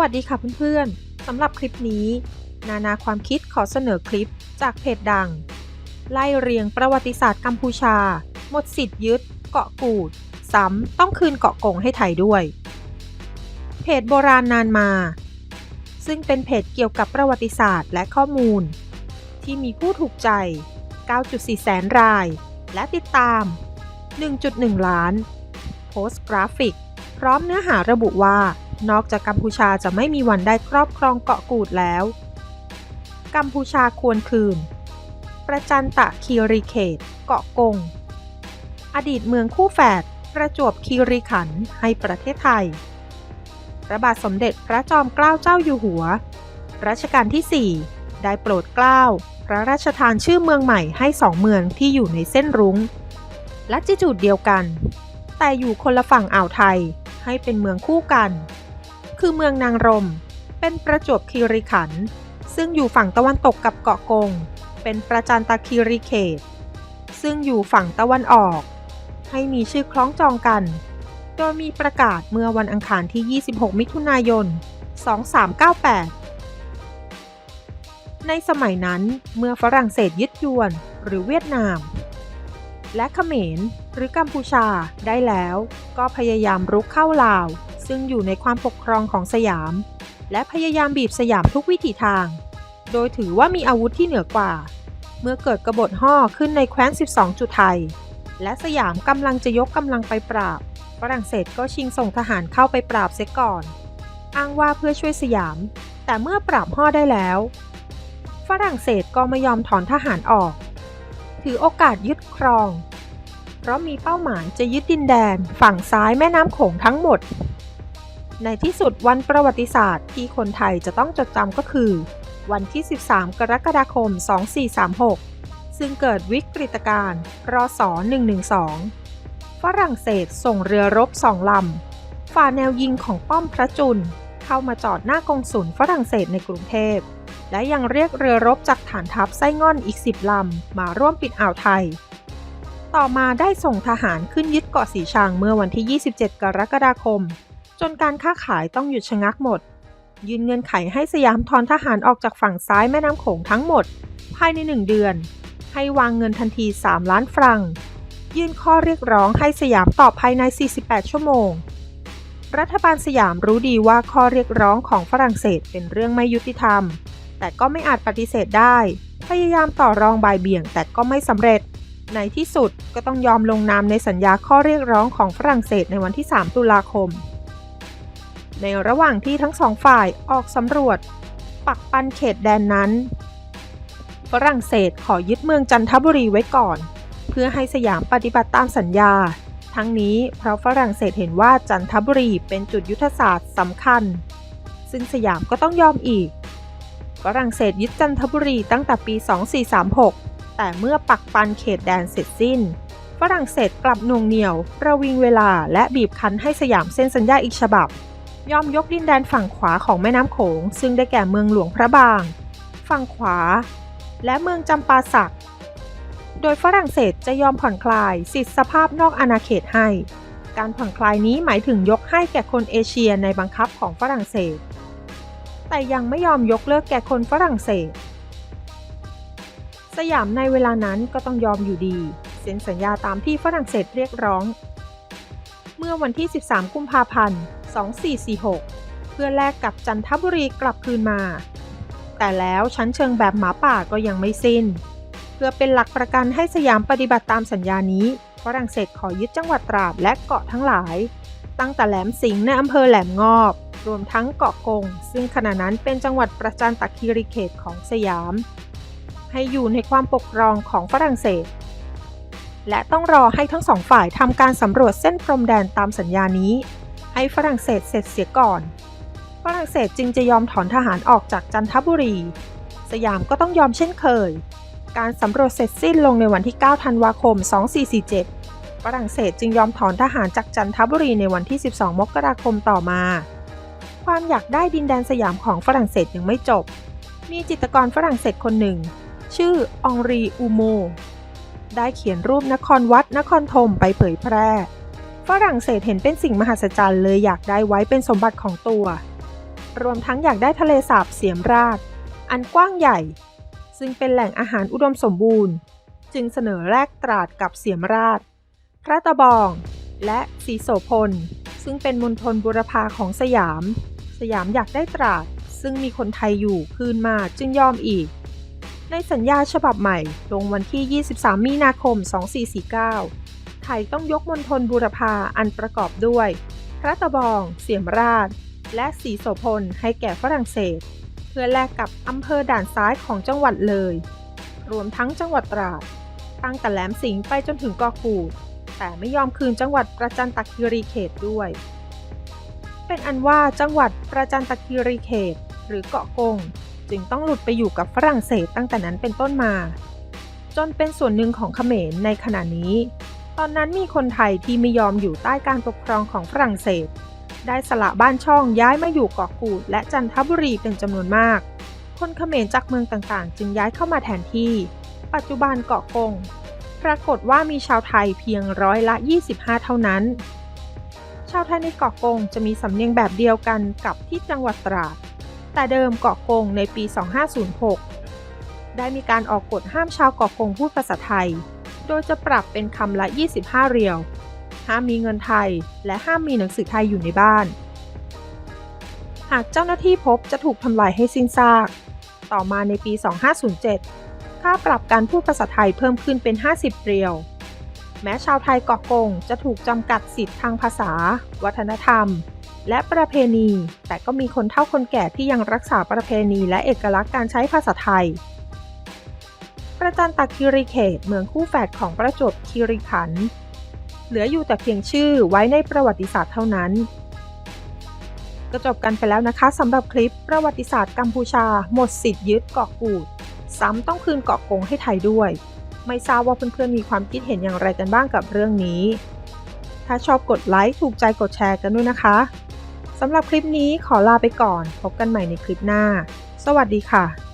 วัสดีค่ะเพื่อนๆสำหรับคลิปนี้ นานาความคิดขอเสนอคลิปจากเพจดัง ไล่เรียงประวัติศาสตร์กัมพูชา หมดสิทธิ์ยึด เกาะกูด ซ้ำต้องคืนเกาะกงให้ไทยด้วย เพจโบราณนานมา ซึ่งเป็นเพจเกี่ยวกับประวัติศาสตร์และข้อมูล ที่มีผู้ถูกใจ 9.4 แสนราย และติดตาม 1.1 ล้าน โพสต์กราฟิก พร้อมเนื้อหาระบุว่า นอกจากกัมพูชาจะไม่มีวันได้ครอบครองเกาะกูดแล้ว กัมพูชาควรคืน ประจันตะคีรีเขต เกาะกง อดีตเมืองคู่แฝดประจวบคีรีขันธ์ให้ประเทศไทย พระบาทสมเด็จพระจอมเกล้าเจ้าอยู่หัว รัชกาลที่ 4 ได้โปรดเกล้า พระราชทานชื่อเมืองใหม่ให้สองเมืองที่อยู่ในเส้นรุง้ง และจิจูดเดียวกัน แต่อยู่คนละฝั่งอ่าวไทยให้เป็นเมืองคู่กัน คือเมืองนางรม เป็นประจวบคีรีขันธ์ซึ่งอยู่ฝั่งตะวันตกกับเกาะกง เป็นประจันตคีรีเขต ซึ่งอยู่ฝั่งตะวันออก ให้มีชื่อคล้องจองกัน โดยมีประกาศเมื่อวันอังคารที่ 26 มิถุนายน 2398 ในสมัยนั้นเมื่อฝรั่งเศสยึดยวนหรือเวียดนาม และเขมรหรือกัมพูชาได้แล้วก็พยายามรุกเข้าลาว ซึ่งอยู่ในความปกครองของสยาม และพยายามบีบสยามทุกวิถีทาง โดยถือว่ามีอาวุธที่เหนือกว่า เมื่อเกิดกบฏห่อขึ้นในแคว้น 12 จุดไทย และสยามกำลังจะยกกำลังไปปราบ ฝรั่งเศสก็ชิงส่งทหารเข้าไปปราบเสียก่อน อ้างว่าเพื่อช่วยสยาม แต่เมื่อปราบห่อได้แล้ว ฝรั่งเศสก็ไม่ยอมถอนทหารออก ถือโอกาสยึดครองเพราะมีเป้าหมายจะยึดดินแดนฝั่งซ้ายแม่น้ำโขงทั้งหมด ในที่สุดวันประวัติศาสตร์ที่คนไทยจะต้องจดจำก็คือ วันที่ 13 กรกฎาคม 2436 ซึ่งเกิดวิกฤตการณ์รศ112 ฝรั่งเศสส่งเรือรบสองลำ ฝ่าแนวยิงของป้อมพระจุล เข้ามาจอดหน้ากองสุลฝรั่งเศสในกรุงเทพ และยังเรียกเรือรบจากฐานทัพไส้ง่อนอีก 10 ลำ มาร่วมปิดอ่าวไทย ต่อมาได้ส่งทหารขึ้นยึดเกาะสีชังเมื่อวันที่ 27 กรกฎาคม จนการค้าขายต้องหยุดชะงักหมด ยืนเงื่อนไขให้สยามทอนทหารออกจากฝั่งซ้ายแม่น้ำโขงทั้งหมด ภายใน1เดือน ให้วางเงินทันที 3 ล้านฟรัง ยื่นข้อเรียกร้องให้สยามตอบภายใน 48 ชั่วโมง รัฐบาลสยามรู้ดีว่าข้อเรียกร้องของฝรั่งเศสเป็นเรื่องไม่ยุติธรรม แต่ก็ไม่อาจปฏิเสธได้ พยายามต่อรองบายเบี่ยงแต่ก็ไม่สำเร็จในที่สุดก็ต้องยอมลงนามในสัญญาข้อเรียกร้องของฝรั่งเศสในวันที่ 3 ตุลาคม ในระหว่างที่ทั้งสองฝ่ายออกสำรวจ ปักปันเขตแดนนั้น ฝรั่งเศสขอยึดเมืองจันทบุรีไว้ก่อน เพื่อให้สยามปฏิบัติตามสัญญา ทั้งนี้เพราะฝรั่งเศสเห็นว่าจันทบุรีเป็นจุดยุทธศาสตร์สำคัญ ซึ่งสยามก็ต้องยอมอีก ฝรั่งเศสยึดจันทบุรีตั้งแต่ปี 2436 แต่เมื่อปักปันเขตแดนเสร็จสิ้นฝรั่งเศสกลับนวงเหนียว ประวิงเวลาและบีบคั้นให้สยามเซ็นสัญญาอีกฉบับ ยอมยกดินแดนฝั่งขวาของแม่น้ำโขง ซึ่งได้แก่เมืองหลวงพระบาง ฝั่งขวา และเมืองจำปาสัก โดยฝรั่งเศสจะยอมผ่อนคลายสิทธิสภาพนอกอาณาเขตให้ การผ่อนคลายนี้หมายถึงยกให้แก่คนเอเชียในบังคับของฝรั่งเศส แต่ยังไม่ยอมยกเลิกแก่คนฝรั่งเศส สยามในเวลานั้นก็ต้องยอมอยู่ดี เซ็นสัญญาตามที่ฝรั่งเศสเรียกร้อง เมื่อวันที่ 13 กุมภาพันธ์ 2446 เพื่อแลกกับจันทบุรีกลับคืนมา แต่แล้วชั้นเชิงแบบหมาป่าก็ยังไม่สิ้น เพื่อเป็นหลักประกันให้สยามปฏิบัติตามสัญญานี้ฝรั่งเศสขอยึดจังหวัดตราดและเกาะทั้งหลาย ตั้งแต่แหลมสิงห์ในอำเภอแหลมงอบ รวมทั้งเกาะกง ซึ่งขณะนั้นเป็นจังหวัดประจันตคีรีเขตของสยาม ให้อยู่ในความปกครองของฝรั่งเศส และต้องรอให้ทั้งสองฝ่ายทำการสำรวจเส้นพรมแดนตามสัญญานี้ ให้ฝรั่งเศสเสร็จเสียก่อน ฝรั่งเศสจึงจะยอมถอนทหารออกจากจันทบุรี สยามก็ต้องยอมเช่นเคย การสำรวจเสร็จสิ้นลงในวันที่ 9 ธันวาคม 2447 ฝรั่งเศสจึงยอมถอนทหารจากจันทบุรีในวันที่ 12 มกราคมต่อมา ความอยากได้ดินแดนสยามของฝรั่งเศสยังไม่จบ มีจิตรกรฝรั่งเศสคนหนึ่ง ชื่อองรีอูโมได้เขียนรูปนครวัดนครธมไปเผยแพร่ ฝรั่งเศสเห็นเป็นสิ่งมหัศจรรย์เลยอยากได้ไว้เป็นสมบัติของตัว รวมทั้งอยากได้ทะเลสาบเสียมราชอันกว้างใหญ่ ซึ่งเป็นแหล่งอาหารอุดมสมบูรณ์ จึงเสนอแลกตราดกับเสียมราช พระตะบอง และสีโสพล ซึ่งเป็นมณฑลบุรพาของสยาม สยามอยากได้ตราด ซึ่งมีคนไทยอยู่คืนมาจึงยอมอีก ในสัญญาฉบับใหม่ลงวันที่ 23 มีนาคม 2449 ไทยต้องยกมณฑลบูรพาอันประกอบด้วย พระตะบอง เสียมราช และสีโสพลให้แก่ฝรั่งเศส เพื่อแลกกับอำเภอด่านซ้ายของจังหวัดเลย รวมทั้งจังหวัดตราด ตั้งแต่แหลมสิงห์ไปจนถึงเกาะกูด แต่ไม่ยอมคืนจังหวัดประจันตคีรีเขตด้วย เป็นอันว่าจังหวัดประจันตคีรีเขต หรือเกาะกง จึงต้องหลุดไปอยู่กับฝรั่งเศสตั้งแต่นั้นเป็นต้นมา จนเป็นส่วนหนึ่งของเขมรในขณะนี้ ตอนนั้นมีคนไทยที่ไม่ยอมอยู่ใต้การปกครองของฝรั่งเศส ได้สละบ้านช่องย้ายมาอยู่เกาะกูดและจันทบุรีเป็นจำนวนมาก คนเขมรจากเมืองต่างๆ จึงย้ายเข้ามาแทนที่ ปัจจุบันเกาะกง ปรากฏว่ามีชาวไทยเพียงร้อยละ 25 เท่านั้น ชาวไทยในเกาะกงจะมีสำเนียงแบบเดียวกันกับที่จังหวัดตราด แต่เดิมเกาะกงในปี 2506 ได้มีการออกกฎห้ามชาวเกาะกงพูดภาษาไทย โดยจะปรับเป็นคำละ 25 เรียว ห้ามมีเงินไทย และห้ามมีหนังสือไทยอยู่ในบ้าน หากเจ้าหน้าที่พบจะถูกทำลายให้สิ้นซาก ต่อมาในปี 2507 ค่าปรับการพูดภาษาไทยเพิ่มขึ้นเป็น 50 เรียว แม้ชาวไทยเกาะกงจะถูกจำกัดสิทธิ์ทางภาษา วัฒนธรรม และประเพณี แต่ก็มีคนเฒ่าคนแก่ที่ยังรักษาประเพณีและเอกลักษณ์การใช้ภาษาไทย ประจันตคีรีเขตเมืองคู่แฝดของประจวบคีรีขันธ์เหลืออยู่แต่เพียงชื่อไว้ในประวัติศาสตร์เท่านั้น ก็จบกันไปแล้วนะคะสำหรับคลิปประวัติศาสตร์กัมพูชา หมดสิทธิ์ยึดเกาะกูด ซ้ำต้องคืนเกาะกงให้ไทยด้วย ไม่ทราบว่าเพื่อนๆมีความคิดเห็นอย่างไรกันบ้างกับเรื่องนี้ ถ้าชอบกดไลค์ถูกใจกดแชร์กันด้วยนะคะสำหรับคลิปนี้ขอลาไปก่อน พบกันใหม่ในคลิปหน้า สวัสดีค่ะ